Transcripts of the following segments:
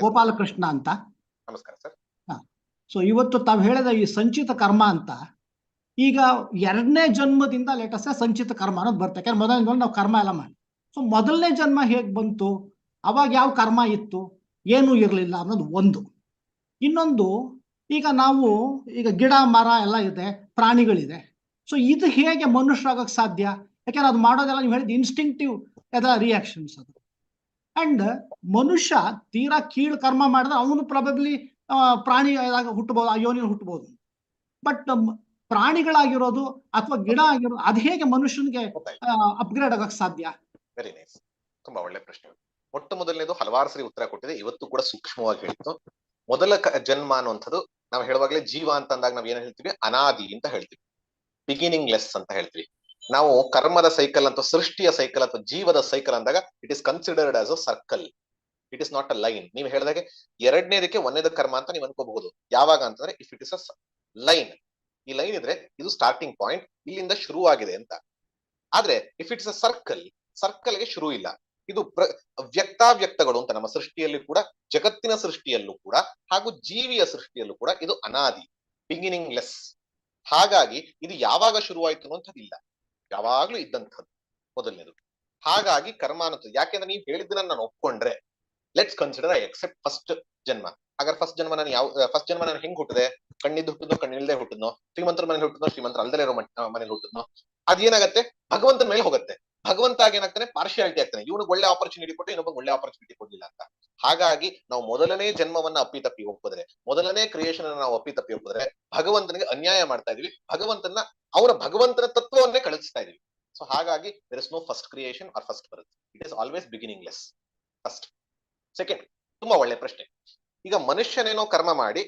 ಗೋಪಾಲಕೃಷ್ಣ ಅಂತ. ನಮಸ್ಕಾರ sir. So ಇವತ್ತು ತಾವು ಹೇಳಿದ ಈ ಸಂಚಿತ ಕರ್ಮ ಅಂತ ಈಗ ಎರಡನೇ ಜನ್ಮದಿಂದ ಲೇಟಸ್ ಸಂಚಿತ ಕರ್ಮ ಅನ್ನೋದು ಬರುತ್ತೆ. ಯಾಕಂದ್ರೆ ಮೊದಲನೇ ಜನ್ಮ ನಾವು ಕರ್ಮ ಎಲ್ಲ ಮಾಡಿ. ಸೊ ಮೊದಲನೇ ಜನ್ಮ ಹೇಗೆ ಬಂತು? ಅವಾಗ ಯಾವ ಕರ್ಮ ಇತ್ತು? ಏನೂ ಇರಲಿಲ್ಲ ಅನ್ನೋದು ಒಂದು. ಇನ್ನೊಂದು ಈಗ ನಾವು ಈಗ ಗಿಡ ಮರ ಎಲ್ಲ ಇದೆ ಪ್ರಾಣಿಗಳಿದೆ. ಸೊ ಇದು ಹೇಗೆ ಮನುಷ್ಯರಾಗಕ್ಕೆ ಸಾಧ್ಯ? ಯಾಕೆಂದ್ರೆ ಅದು ಮಾಡೋದೆಲ್ಲ ನೀವು ಹೇಳಿದ ಇನ್ಸ್ಟಿಂಕ್ಟಿವ್ ಎಲ್ಲ ರಿಯಾಕ್ಷನ್ಸ್ ಅದು. ಅಂಡ್ ಮನುಷ್ಯ ತೀರಾ ಕೀಳ್ ಕರ್ಮ ಮಾಡಿದ್ರೆ ಅವನು ಪ್ರಾಬಬ್ಲಿ ಪ್ರಾಣಿ ಹುಟ್ಟಬಹುದು ಆ ಹುಟ್ಟಬಹುದು ಬಟ್ ಪ್ರಾಣಿಗಳಾಗಿರೋದು ಅಥವಾ ಗಿಡ ಆಗಿರೋದು ಅದು ಹೇಗೆ ಮನುಷ್ಯನಿಗೆ ಅಪ್ಗ್ರೇಡ್ ಆಗಕ್ ಸಾಧ್ಯ? ವೆರಿ ನೈಸ್ ತುಂಬಾ ಒಳ್ಳೆ ಪ್ರಶ್ನೆ. ಮೊಟ್ಟ ಮೊದಲನೇದು ಹಲವಾರು ಸರಿ ಉತ್ತರ ಕೊಟ್ಟಿದೆ. ಇವತ್ತು ಕೂಡ ಸೂಕ್ಷ್ಮವಾಗಿ ಹೇಳಿತ್ತು ಮೊದಲ ಜನ್ಮ ಅನ್ನುವಂಥದ್ದು ನಾವು ಹೇಳುವಾಗಲೇ ಜೀವ ಅಂತ ಅಂದಾಗ ನಾವ್ ಏನ್ ಹೇಳ್ತೀವಿ? ಅನಾದಿ ಅಂತ ಹೇಳ್ತೀವಿ. ಬಿಗಿನಿಂಗ್ ಲೆಸ್ ಅಂತ ಹೇಳ್ತೀವಿ. ನಾವು ಕರ್ಮದ ಸೈಕಲ್ ಅಂತ ಸೃಷ್ಟಿಯ ಸೈಕಲ್ ಅಥವಾ ಜೀವದ ಸೈಕಲ್ ಅಂದಾಗ it is considered as a circle it is not a line ನೀವು ಹೇಳಿದಾಗೆ ಎರಡನೇದಕ್ಕೆ ಒಂದೇದ ಕರ್ಮ ಅಂತ ನೀವು ಅನ್ಕೋಬಹುದು. ಯಾವಾಗ ಅಂತಂದ್ರೆ if it is a line ಈ ಲೈನ್ ಇದ್ರೆ ಇದು ಸ್ಟಾರ್ಟಿಂಗ್ ಪಾಯಿಂಟ್ ಇಲ್ಲಿಂದ ಶುರು ಆಗಿದೆ ಅಂತ. ಆದ್ರೆ ಇಫ್ ಇಟ್ಸ್ ಅ ಸರ್ಕಲ್ ಸರ್ಕಲ್ಗೆ ಶುರು ಇಲ್ಲ. ಇದು ವ್ಯಕ್ತಾವ್ಯಕ್ತಗಳು ಅಂತ ನಮ್ಮ ಸೃಷ್ಟಿಯಲ್ಲಿ ಕೂಡ, ಜಗತ್ತಿನ ಸೃಷ್ಟಿಯಲ್ಲೂ ಕೂಡ, ಹಾಗೂ ಜೀವಿಯ ಸೃಷ್ಟಿಯಲ್ಲೂ ಕೂಡ ಇದು ಅನಾದಿ ಬಿಗಿನಿಂಗ್ ಲೆಸ್ ಹಾಗಾಗಿ ಇದು ಯಾವಾಗ ಶುರುವಾಯ್ತು ಅನ್ನುವಂಥದ್ದಿಲ್ಲ ಯಾವಾಗ್ಲೂ ಇದ್ದಂಥದ್ದು ಮೊದಲನೇದು. ಹಾಗಾಗಿ ಕರ್ಮ ಯಾಕೆಂದ್ರೆ ನೀವು ಹೇಳಿದ್ದನ್ನ ನಾನು ಒಪ್ಕೊಂಡ್ರೆ let's consider I accept first ಜನ್ಮ. ಹಾಗಾದ್ರೆ ಫಸ್ಟ್ ಜನ್ಮ ನಾನು ಯಾವ ಫಸ್ಟ್ ಜನ್ಮ ನಾನು ಹೆಂಗ್ ಹುಟ್ಟಿದೆ? ಕಣ್ಣಿದ್ದು ಹುಟ್ಟಿದ್ನೋ, ಕಣ್ಣಿಲ್ಲದೆ ಹುಟ್ಟಿದ್ನೋ? ಶ್ರೀಮಂತರ ಮನೇಲಿ ಹುಟ್ಟಿದ್ನೋ, ಶ್ರೀಮಂತರ ಅಲ್ದಲೇ ಇರೋ ಮನೇಲಿ ಹುಟ್ಟಿದ್ನೋ? ಅದೇನಾಗತ್ತೆ? ಭಗವಂತನ ಮೇಲೆ ಹೋಗುತ್ತೆ. ಭಗವಂತ ಏನಾಗ್ತಾನೆ? ಪಾರ್ಶಿಯಾಲಿಟಿ ಆಗ್ತಾನೆ. ಇವನಿಗೆ ಒಳ್ಳೆ ಆಪರ್ಚುನಿಟಿ ಕೊಟ್ಟು ಇನ್ನೊಬ್ಬ ಒಳ್ಳೆ ಆಪರ್ಚುನಿಟಿ ಕೊಡ್ಲಿಲ್ಲ ಅಂತ. ಹಾಗಾಗಿ ನಾವು ಮೊದಲನೇ ಜನ್ಮವನ್ನ ಅಪ್ಪಿ ತಪ್ಪಿ ಒಪ್ಪಿದ್ರೆ, ಮೊದಲನೇ ಕ್ರಿಯೇಷನ್ ಅನ್ನ ನಾವು ಅಪ್ಪಿ ತಪ್ಪಿ ಒಪ್ಪಿದ್ರೆ ಭಗವಂತನಿಗೆ ಅನ್ಯಾಯ ಮಾಡ್ತಾ ಇದೀವಿ. ಭಗವಂತನ ಅವರ ಭಗವಂತನ ತತ್ವವನ್ನೇ ಕಳಿಸ್ತಾ ಇದೀವಿ. ಸೊ ಹಾಗಾಗಿ there is no first creation or first birth it is always beginning less first second ತುಂಬಾ ಒಳ್ಳೆ ಪ್ರಶ್ನೆ. ಈಗ ಮನುಷ್ಯನೇನೋ ಕರ್ಮ ಮಾಡಿ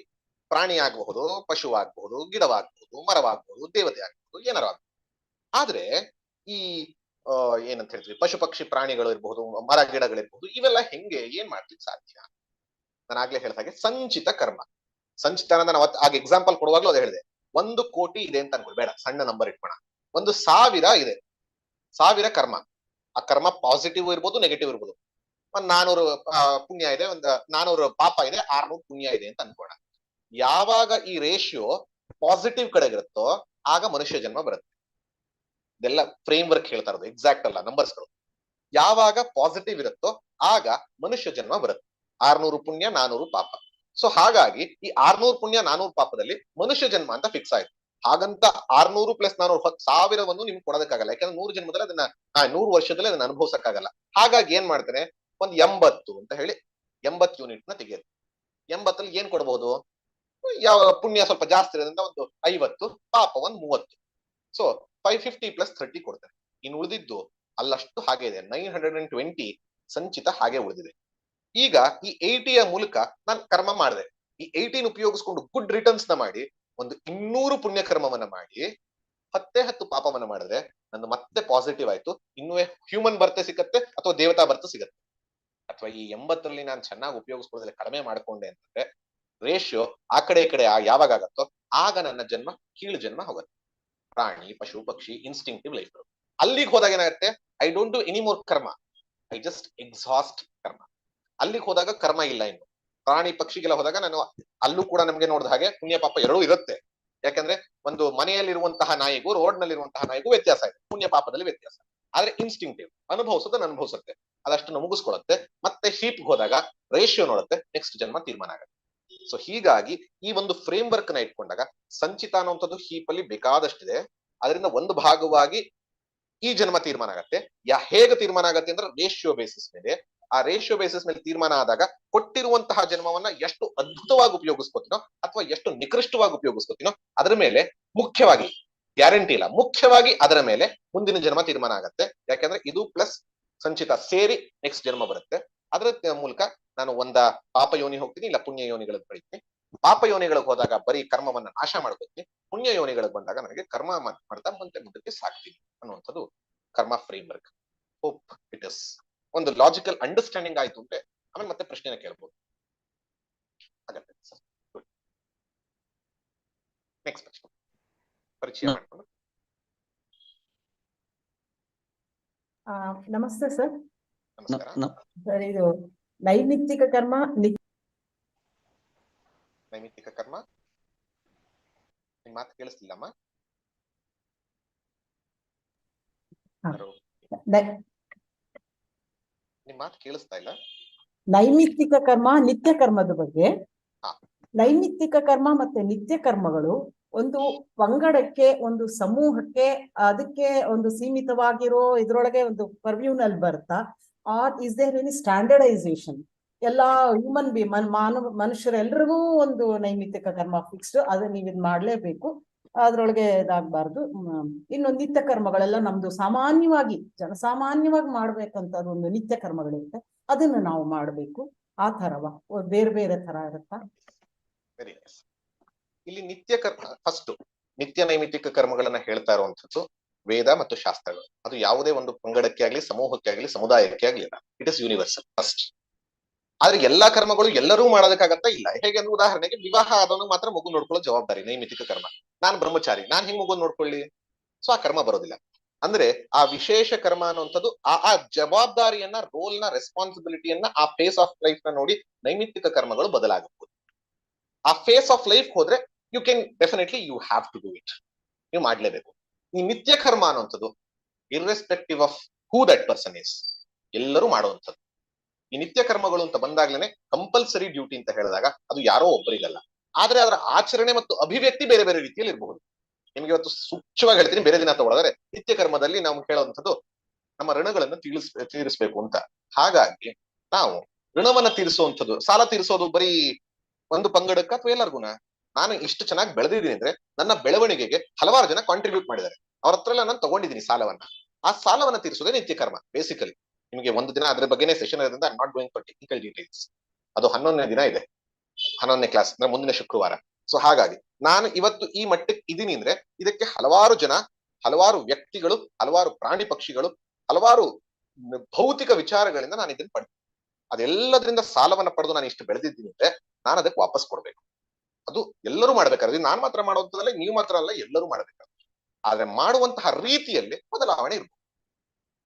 ಪ್ರಾಣಿ ಆಗಬಹುದು, ಪಶು ಆಗಬಹುದು, ಗಿಡವಾಗಬಹುದು, ಮರವಾಗಬಹುದು, ದೇವತೆ ಆಗಬಹುದು, ಏನಾರು ಆಗಬಹುದು. ಆದ್ರೆ ಈ ಏನಂತ ಹೇಳ್ತೀವಿ ಪಶು ಪಕ್ಷಿ ಪ್ರಾಣಿಗಳು ಇರಬಹುದು ಮರ ಗಿಡಗಳಿರ್ಬಹುದು ಇವೆಲ್ಲ ಹೆಂಗೆ, ಏನ್ ಮಾಡ್ಲಿಕ್ಕೆ ಸಾಧ್ಯ? ನಾನು ಆಗ್ಲೇ ಹಾಗೆ ಸಂಚಿತ ಕರ್ಮ. ಸಂಚಿತ ಅವತ್ತು ಆಗ ಎಕ್ಸಾಂಪಲ್ ಕೊಡುವಾಗ್ಲೂ ಅದೇ ಹೇಳಿದೆ. ಒಂದು ಕೋಟಿ ಇದೆ ಅಂತ ಅನ್ಕೊಳ್ಳಿ ಬೇಡ, ಸಣ್ಣ ನಂಬರ್ ಇಟ್ಕೋಣ. ಒಂದು ಸಾವಿರ ಇದೆ. ಸಾವಿರ ಕರ್ಮ. ಆ ಕರ್ಮ ಪಾಸಿಟಿವ್ ಇರ್ಬೋದು ನೆಗೆಟಿವ್ ಇರ್ಬೋದು. ಒಂದ್ ನಾನೂರು ಪುಣ್ಯ ಇದೆ, ಒಂದ್ ನಾನೂರು ಪಾಪ ಇದೆ, ಆರ್ನೂರು ಪುಣ್ಯ ಇದೆ ಅಂತ ಅನ್ಕೋಣ ಯಾವಾಗ ಈ ರೇಷಿಯೋ ಪಾಸಿಟಿವ್ ಕಡೆಗಿರುತ್ತೋ ಆಗ ಮನುಷ್ಯ ಜನ್ಮ ಬರುತ್ತೆ. ಇದೆಲ್ಲ ಫ್ರೇಮ್ ವರ್ಕ್ ಹೇಳ್ತಾ ಇರೋದು ಎಕ್ಸಾಕ್ಟ್ ಅಲ್ಲ ನಂಬರ್ಸ್ಗಳು ಯಾವಾಗ ಪಾಸಿಟಿವ್ ಇರುತ್ತೋ ಆಗ ಮನುಷ್ಯ ಜನ್ಮ ಬರುತ್ತೆ. ಆರ್ನೂರು ಪುಣ್ಯ, ನಾನೂರು ಪಾಪ. ಸೊ ಹಾಗಾಗಿ ಈ ಆರ್ನೂರು ಪುಣ್ಯ, ನಾನೂರು ಪಾಪದಲ್ಲಿ ಮನುಷ್ಯ ಜನ್ಮ ಅಂತ ಫಿಕ್ಸ್ ಆಯ್ತು. ಹಾಗಂತ ಆರ್ನೂರು ಪ್ಲಸ್ ನಾನೂರು ಸಾವಿರವನ್ನು ನಿಮ್ಗೆ ಕೊಡೋದಕ್ಕಾಗಲ್ಲ. ಯಾಕಂದ್ರೆ ನೂರು ಜನ್ಮದಲ್ಲಿ ಅದನ್ನ ನೂರು ವರ್ಷದಲ್ಲಿ ಅದನ್ನ ಅನುಭವಿಸಕ್ಕಾಗಲ್ಲ. ಹಾಗಾಗಿ ಏನ್ ಮಾಡ್ತಾನೆ? ಒಂದ್ ಎಂಬತ್ತು ಅಂತ ಹೇಳಿ ಎಂಬತ್ ಯೂನಿಟ್ನ ತೆಗೆಯೋದು. ಎಂಬತ್ತಲ್ಲಿ ಏನ್ ಕೊಡಬಹುದು ಯಾವ ಪುಣ್ಯ ಸ್ವಲ್ಪ ಜಾಸ್ತಿ ಇರೋದ್ರಿಂದ ಒಂದು ಐವತ್ತು ಪಾಪ ಒಂದ್ ಮೂವತ್ತು. So five fifty plus thirty ಕೊಡ್ತಾರೆ. ಇನ್ನು ಉಳಿದಿದ್ದು ಅಲ್ಲಷ್ಟು ಹಾಗೆ ಇದೆ. ನೈನ್ ಹಂಡ್ರೆಡ್ ಅಂಡ್ ಟ್ವೆಂಟಿ ಸಂಚಿತ ಹಾಗೆ ಉಳಿದಿದೆ. ಈಗ ಈ ಏಟಿಯ ಮೂಲಕ ನಾನು ಕರ್ಮ ಮಾಡಿದೆ. ಈ ಏಟೀನ್ ಉಪಯೋಗಿಸ್ಕೊಂಡು ಗುಡ್ ರಿಟರ್ನ್ಸ್ನ ಮಾಡಿ, ಒಂದು ಇನ್ನೂರು ಪುಣ್ಯ ಕರ್ಮವನ್ನ ಮಾಡಿ, ಹತ್ತೇ ಹತ್ತು ಪಾಪವನ್ನ ಮಾಡಿದ್ರೆ ನಂದು ಮತ್ತೆ ಪಾಸಿಟಿವ್ ಆಯ್ತು. ಇನ್ನೂ ಹ್ಯೂಮನ್ ಬರ್ತೆ ಸಿಗತ್ತೆ ಅಥವಾ ದೇವತಾ ಬರ್ತೆ ಸಿಗತ್ತೆ. ಅಥವಾ ಈ ಎಂಬತ್ತರಲ್ಲಿ ನಾನು ಚೆನ್ನಾಗಿ ಉಪಯೋಗಿಸ್ಕೊಳ್ಳೋದ್ರಲ್ಲಿ ಕಡಿಮೆ ಮಾಡ್ಕೊಂಡೆ ಅಂತಂದ್ರೆ ರೇಷಿಯೋ ಆ ಕಡೆ ಈ ಕಡೆ ಯಾವಾಗ ಆಗತ್ತೋ, ಆಗ ನನ್ನ ಜನ್ಮ, ಕೀಳು ಜನ್ಮ ಹೋಗುತ್ತೆ. ಪ್ರಾಣಿ, ಪಶು, ಪಕ್ಷಿ ಇನ್ಸ್ಟಿಂಕ್ಟಿವ್ ಲೈಫ್ ಅಲ್ಲಿಗೆ ಹೋದಾಗ ಏನಾಗುತ್ತೆ? I don't do any more karma I just exhaust karma ಅಲ್ಲಿಗೆ ಹೋದಾಗ ಕರ್ಮ ಇಲ್ಲ ಇನ್ನು. ಪ್ರಾಣಿ, ಪಕ್ಷಿಗೆಲ್ಲ ಹೋದಾಗ ನಾನು ಅಲ್ಲೂ ಕೂಡ ನಮ್ಗೆ ನೋಡಿದ ಹಾಗೆ ಪುಣ್ಯ ಪಾಪ ಎರಡೂ ಇರುತ್ತೆ. ಯಾಕಂದ್ರೆ ಒಂದು ಮನೆಯಲ್ಲಿರುವಂತಹ ನಾಯಿಗೂ ರೋಡ್ ನಲ್ಲಿರುವಂತಹ ನಾಯಿಗೂ ವ್ಯತ್ಯಾಸ ಇದೆ. ಪುಣ್ಯ ಪಾಪದಲ್ಲಿ ವ್ಯತ್ಯಾಸ. ಆದ್ರೆ ಇನ್ಸ್ಟಿಂಕ್ಟಿವ್ ಅನುಭವಿಸೋದನ್ನ ಅನುಭವಿಸುತ್ತೆ. ಅದಷ್ಟನ್ನು ಮುಗಿಸ್ಕೊಳತ್ತೆ. ಮತ್ತೆ ಶೀಪ್ ಹೋದಾಗ ರೇಷಿಯೋ ನೋಡುತ್ತೆ. ನೆಕ್ಸ್ಟ್ ಜನ್ಮ ತೀರ್ಮಾನ ಆಗುತ್ತೆ. ಸೊ ಹೀಗಾಗಿ ಈ ಒಂದು ಫ್ರೇಮ್ ವರ್ಕ್ನ ಇಟ್ಕೊಂಡಾಗ ಸಂಚಿತ ಅನ್ನುವಂಥದ್ದು ಹೀಪ್ ಅಲ್ಲಿ ಬೇಕಾದಷ್ಟಿದೆ. ಅದರಿಂದ ಒಂದು ಭಾಗವಾಗಿ ಈ ಜನ್ಮ ತೀರ್ಮಾನ ಆಗತ್ತೆ. ಯಾ ಹೇಗೆ ತೀರ್ಮಾನ ಆಗತ್ತೆ ಅಂದ್ರೆ ರೇಷಿಯೋ ಬೇಸಿಸ್ ಮೇಲೆ. ಆ ರೇಷಿಯೋ ಬೇಸಿಸ್ ಮೇಲೆ ತೀರ್ಮಾನ ಆದಾಗ ಕೊಟ್ಟಿರುವಂತಹ ಜನ್ಮವನ್ನ ಎಷ್ಟು ಅದ್ಭುತವಾಗಿ ಉಪಯೋಗಿಸ್ಕೋತೀನೋ ಅಥವಾ ಎಷ್ಟು ನಿಕೃಷ್ಟವಾಗಿ ಉಪಯೋಗಿಸ್ಕೋತೀನೋ ಅದರ ಮೇಲೆ ಮುಖ್ಯವಾಗಿ ಗ್ಯಾರಂಟಿ ಇಲ್ಲ. ಮುಖ್ಯವಾಗಿ ಅದರ ಮೇಲೆ ಮುಂದಿನ ಜನ್ಮ ತೀರ್ಮಾನ ಆಗತ್ತೆ. ಯಾಕಂದ್ರೆ ಇದು ಪ್ಲಸ್ ಸಂಚಿತ ಸೇರಿ ನೆಕ್ಸ್ಟ್ ಜನ್ಮ ಬರುತ್ತೆ. ಅದರ ಮೂಲಕ ನಾನು ಒಂದ ಪಾಪ ಯೋನಿ ಹೋಗ್ತೀನಿ ಇಲ್ಲ ಪುಣ್ಯ ಯೋನಿಗಳಿಗೆ ಬೆಳಿತೀನಿ ಪಾಪ ಯೋನಿಗಳಿಗೆ ಹೋದಾಗ ಬರೀ ಕರ್ಮವನ್ನ ನಾಶ ಮಾಡ್ಕೋತೀನಿ ಪುಣ್ಯ ಯೋನಿಗಳಿಗೆ ಬಂದಾಗ ನನಗೆ ಕರ್ಮ ಮಾಡ್- ಮಾಡ್ತಾ ಮುಂದೆ ಮುಂದಕ್ಕೆ ಸಾಕ್ತೀನಿ ಅನ್ನುವಂಥದ್ದು karma framework hope it is ಒಂದು ಲಾಜಿಕಲ್ ಅಂಡರ್ಸ್ಟ್ಯಾಂಡಿಂಗ್ ಆಯ್ತು ಅಂದ್ರೆ ಆಮೇಲೆ ಮತ್ತೆ ಪ್ರಶ್ನೆನ ಕೇಳ್ಬೋದು. ಆಗತ್ತೆ ಸರ್ ನೆಕ್ಸ್ಟ್ ಪ್ರಶ್ನೆ. ಪರಿಚಯ. ಮಾಡ್ಕೊಂಡು. ನಮಸ್ತೆ ಸರ್. ನಮಸ್ಕಾರ. ಸರ್ ಇದು ನೈಮಿತ್ತಿಕ ಕರ್ಮ ನೈಮಿತ್ತಿಕ ಕರ್ಮ? ನಿಮ್ ಮಾತು? ನೈ- ನಿಮ್ ಮಾತು ಕೇಳಿಸ್ತಾ ಇಲ್ಲ? ನೈಮಿತ್ತಿಕ ಕರ್ಮ ನಿತ್ಯ ಕರ್ಮದ ಬಗ್ಗೆ. ನೈಮಿತ್ತಿಕ ಕರ್ಮ ಮತ್ತೆ ನಿತ್ಯ ಕರ್ಮಗಳು ಒಂದು ಪಂಗಡಕ್ಕೆ ಒಂದು ಸಮೂಹಕ್ಕೆ ಅದಕ್ಕೆ ಒಂದು ಸೀಮಿತವಾಗಿರೋ ಇದ್ರೊಳಗೆ ಒಂದು ಪರ್ವ್ಯೂನಲ್ಲಿ ಬರ್ತಾ. Are is there any standardisation ಎಲ್ಲಾ ಹ್ಯೂಮನ್ ಬಿ ಮನ್, ಮಾನವ ಮನುಷ್ಯರೆಲ್ರಿಗೂ ಒಂದು ನೈಮಿತ್ತಿಕ ಕರ್ಮ ಫಿಕ್ಸ್ಡ್ ಅದು ನೀವು ಇದ್ ಮಾಡ್ಲೇಬೇಕು. ಅದ್ರೊಳಗೆ ಇದಾಗಬಾರ್ದು. ಇನ್ನು ನಿತ್ಯ ಕರ್ಮಗಳೆಲ್ಲ ನಮ್ದು ಸಾಮಾನ್ಯವಾಗಿ, ಜನಸಾಮಾನ್ಯವಾಗಿ ಮಾಡ್ಬೇಕಂತ ಒಂದು ನಿತ್ಯ ಕರ್ಮಗಳಿರುತ್ತೆ. ಅದನ್ನ ನಾವು ಮಾಡಬೇಕು. ಆ ತರವ ಬೇರೆ ಬೇರೆ ತರ ಇರುತ್ತಾ? ಇಲ್ಲಿ ನಿತ್ಯ ಕರ್ಮ ಫಸ್ಟ್ ನಿತ್ಯ ನೈಮಿತ್ತಿಕ ಕರ್ಮಗಳನ್ನ ಹೇಳ್ತಾ ಇರುವಂತದ್ದು ವೇದ ಮತ್ತು ಶಾಸ್ತ್ರಗಳು. ಅದು ಯಾವುದೇ ಒಂದು ಪಂಗಡಕ್ಕೆ ಆಗಲಿ, ಸಮೂಹಕ್ಕೆ ಆಗಲಿ, ಸಮುದಾಯಕ್ಕೆ ಆಗಲಿ ಇಟ್ ಇಸ್ ಯೂನಿವರ್ಸಲ್ ಫಸ್ಟ್ ಆದ್ರೆ ಎಲ್ಲಾ ಕರ್ಮಗಳು ಎಲ್ಲರೂ ಮಾಡೋದಕ್ಕಾಗತ್ತಾ ಇಲ್ಲ. ಹೇಗೆ ಅಂದ್ರೆ ಉದಾಹರಣೆಗೆ ವಿವಾಹ ಆದವನು ಮಾತ್ರ ಮಗು ನೋಡ್ಕೊಳ್ಳೋ ಜವಾಬ್ದಾರಿ ನೈಮಿತಿಕ ಕರ್ಮ. ನಾನು ಬ್ರಹ್ಮಚಾರಿ, ನಾನು ಹೆಂಗ್ ಮಗು ನೋಡ್ಕೊಳ್ಳಿ? ಸೊ ಆ ಕರ್ಮ ಬರೋದಿಲ್ಲ. ಅಂದ್ರೆ ಆ ವಿಶೇಷ ಕರ್ಮ ಅನ್ನುವಂಥದ್ದು ಆ ಆ ಜವಾಬ್ದಾರಿಯನ್ನ ರೋಲ್ನ ರೆಸ್ಪಾನ್ಸಿಬಿಲಿಟಿಯನ್ನ ಆ ಫೇಸ್ ಆಫ್ ಲೈಫ್ನ ನೋಡಿ ನೈಮಿತ್ತಿಕ ಕರ್ಮಗಳು ಬದಲಾಗಬಹುದು. ಆ ಫೇಸ್ ಆಫ್ ಲೈಫ್ ಹೋದ್ರೆ you can definitely you have to do it ನೀವು ಮಾಡ್ಲೇಬೇಕು. ಈ ನಿತ್ಯ ಕರ್ಮ ಅನ್ನುವಂಥದ್ದು irrespective of who that person is ಎಲ್ಲರೂ ಮಾಡುವಂಥದ್ದು. ಈ ನಿತ್ಯ ಕರ್ಮಗಳು ಅಂತ ಬಂದಾಗ್ಲೇನೆ ಕಂಪಲ್ಸರಿ ಡ್ಯೂಟಿ ಅಂತ ಹೇಳಿದಾಗ ಅದು ಯಾರೋ ಒಬ್ಬರಿಗಲ್ಲ ಆದ್ರೆ ಅದರ ಆಚರಣೆ ಮತ್ತು ಅಭಿವ್ಯಕ್ತಿ ಬೇರೆ ಬೇರೆ ರೀತಿಯಲ್ಲಿ ಇರಬಹುದು. ನಿಮ್ಗೆ ಇವತ್ತು ಸೂಕ್ಷ್ಮವಾಗಿ ಹೇಳ್ತೀನಿ, ಬೇರೆ ದಿನ ತಗೊಳ್ಳೋದ್ರೆ ನಿತ್ಯ ಕರ್ಮದಲ್ಲಿ ನಾವು ಹೇಳುವಂಥದ್ದು ನಮ್ಮ ಋಣಗಳನ್ನು ತೀರಿಸ್, ತೀರಿಸಬೇಕು ಅಂತ. ಹಾಗಾಗಿ ನಾವು ಋಣವನ್ನ ತೀರಿಸುವಂಥದ್ದು, ಸಾಲ ತೀರಿಸೋದು ಬರೀ ಒಂದು ಪಂಗಡಕ್ಕ ಅಥವಾ ಎಲ್ಲರಿಗೂನ? ನಾನು ಇಷ್ಟು ಚೆನ್ನಾಗಿ ಬೆಳೆದಿದ್ದೀನಿ ಅಂದ್ರೆ ನನ್ನ ಬೆಳವಣಿಗೆಗೆ ಹಲವಾರು ಜನ ಕಾಂಟ್ರಿಬ್ಯೂಟ್ ಮಾಡಿದ್ದಾರೆ. ಅವ್ರ ಹತ್ರ ಎಲ್ಲ ನಾನು ತಗೊಂಡಿದ್ದೀನಿ ಸಾಲವನ್ನ. ಆ ಸಾಲವನ್ನ ತೀರಿಸೋದೇ ನಿತ್ಯ ಕರ್ಮ ಬೇಸಿಕಲಿ ನಿಮಗೆ ಒಂದು ದಿನ ಅದ್ರ ಬಗ್ಗೆನೇ ಸೆಷನ್ ಇರೋದ್ರಿಂದ I not going for technical details ಅದು ಹನ್ನೊಂದನೇ ದಿನ ಇದೆ. ಹನ್ನೊಂದನೇ ಕ್ಲಾಸ್ ಅಂದ್ರೆ ಮುಂದಿನ ಶುಕ್ರವಾರ. ಸೊ ಹಾಗಾಗಿ, ನಾನು ಇವತ್ತು ಈ ಮಟ್ಟಕ್ಕೆ ಇದೀನಿ ಅಂದ್ರೆ ಇದಕ್ಕೆ ಹಲವಾರು ಜನ, ಹಲವಾರು ವ್ಯಕ್ತಿಗಳು, ಹಲವಾರು ಪ್ರಾಣಿ ಪಕ್ಷಿಗಳು, ಹಲವಾರು ಭೌತಿಕ ವಿಚಾರಗಳಿಂದ ನಾನು ಇದನ್ನ ಪಡೆದ ಅದೆಲ್ಲದರಿಂದ ಸಾಲವನ್ನ ಪಡೆದು ನಾನು ಇಷ್ಟು ಬೆಳೆದಿದ್ದೀನಿ ಅಂದ್ರೆ ನಾನು ಅದಕ್ಕೆ ವಾಪಸ್ ಕೊಡ್ಬೇಕು. ಅದು ಎಲ್ಲರೂ ಮಾಡ್ಬೇಕಾದ್ರೆ. ನಾನು ಮಾತ್ರ ಮಾಡುವಂತದಲ್ಲ ನೀವು ಮಾತ್ರ ಅಲ್ಲ, ಎಲ್ಲರೂ ಮಾಡ್ಬೇಕಾದ್ರೆ. ಆದ್ರೆ ಮಾಡುವಂತಹ ರೀತಿಯಲ್ಲಿ ಬದಲಾವಣೆ ಇರ್ಬೋದು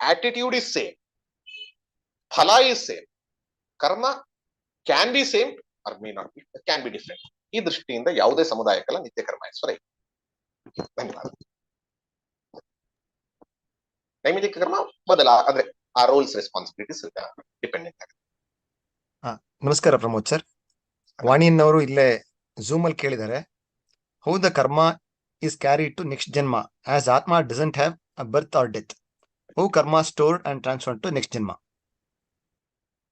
attitude is same phala is same karma can be same or may not be can be different ಈ ದೃಷ್ಟಿಯಿಂದ ಯಾವುದೇ ಸಮುದಾಯಕ್ಕೆಲ್ಲ ನಿತ್ಯ ಕರ್ಮ ಇದೆ. ಧನ್ಯವಾದ. ನೈಮಿತಿಕ ಕರ್ಮ ಬದಲ, ಅಂದ್ರೆ ಆ ರೋಲ್ಸ್ ರೆಸ್ಪಾನ್ಸಿಬಿಲಿಟೀಸ್ ಡಿಪೆಂಡೆಂಟ್ ಆಗುತ್ತೆ. ನಮಸ್ಕಾರ ಪ್ರಮೋದ್ ಸರ್. ವಾಣಿಯನ್ನವರು ಇಲ್ಲೇ ಝೂಮ್ ಅಲ್ಲಿ ಕೇಳಿದ್ದಾರೆ how the karma is carry to next janma as atma doesn't have a birth or death how karma stored and transfer to next janma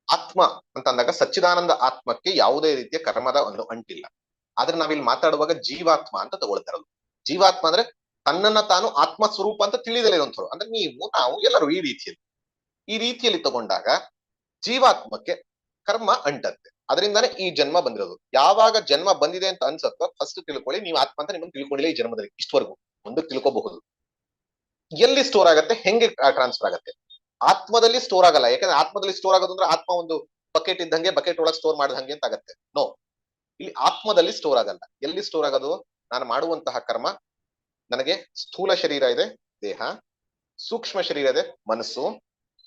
atma ಅಂತ ಅಂದಾಗ ಸಚ್ಚಿದಾನಂದ ಆತ್ಮಕ್ಕೆ ಯಾವುದೇ ರೀತಿಯ ಕರ್ಮದ ಒಂದು ಅಂಟಿಲ್ಲ. ಆದ್ರೆ ನಾವಿಲ್ಲಿ ಮಾತಾಡುವಾಗ ಜೀವಾತ್ಮ ಅಂತ ತಗೊಳ್ತಾ ಇರೋದು ಜೀವಾತ್ಮ ಅಂದ್ರೆ ತನ್ನನ್ನ ತಾನು ಆತ್ಮ ಸ್ವರೂಪ ಅಂತ ತಿಳಿದಲೇ ಇರುವಂಥವ್ರು ಅಂದ್ರೆ ನೀವು, ನಾವು ಎಲ್ಲರೂ ಈ ರೀತಿಯಲ್ಲಿ. ಈ ರೀತಿಯಲ್ಲಿ ತಗೊಂಡಾಗ ಜೀವಾತ್ಮಕ್ಕೆ ಕರ್ಮ ಅಂಟತ್ತೆ ಅದರಿಂದಾನೇ ಈ ಜನ್ಮ ಬಂದಿರೋದು. ಯಾವಾಗ ಜನ್ಮ ಬಂದಿದೆ ಅಂತ ಅನ್ಸತ್ತೋ ಫಸ್ಟ್ ತಿಳ್ಕೊಳ್ಳಿ, ನೀವು ಆತ್ಮ ಅಂತ ನಿಮ್ಮನ್ನು ತಿಳ್ಕೊಂಡಿಲ್ಲ ಈ ಜನ್ಮದಲ್ಲಿ, ಇಷ್ಟವರೆಗೂ. ಮುಂದಕ್ಕೆ ತಿಳ್ಕೋಬಹುದು. ಎಲ್ಲಿ ಸ್ಟೋರ್ ಆಗತ್ತೆ, ಹೆಂಗೆ ಟ್ರಾನ್ಸ್ಫರ್ ಆಗತ್ತೆ? ಆತ್ಮದಲ್ಲಿ ಸ್ಟೋರ್ ಆಗಲ್ಲ. ಯಾಕಂದ್ರೆ ಆತ್ಮದಲ್ಲಿ ಸ್ಟೋರ್ ಆಗೋದು ಅಂದ್ರೆ ಆತ್ಮ ಒಂದು ಬಕೆಟ್ ಇದ್ದಂಗೆ ಬಕೆಟ್ ಒಳಗೆ ಸ್ಟೋರ್ ಮಾಡಿದಂಗೆ ಅಂತ ಆಗತ್ತೆ. ನೋ ಇಲ್ಲಿ ಆತ್ಮದಲ್ಲಿ ಸ್ಟೋರ್ ಆಗಲ್ಲ. ಎಲ್ಲಿ ಸ್ಟೋರ್ ಆಗೋದು? ನಾನು ಮಾಡುವಂತಹ ಕರ್ಮ, ನನಗೆ ಸ್ಥೂಲ ಶರೀರ ಇದೆ, ದೇಹ. ಸೂಕ್ಷ್ಮ ಶರೀರ ಇದೆ, ಮನಸ್ಸು.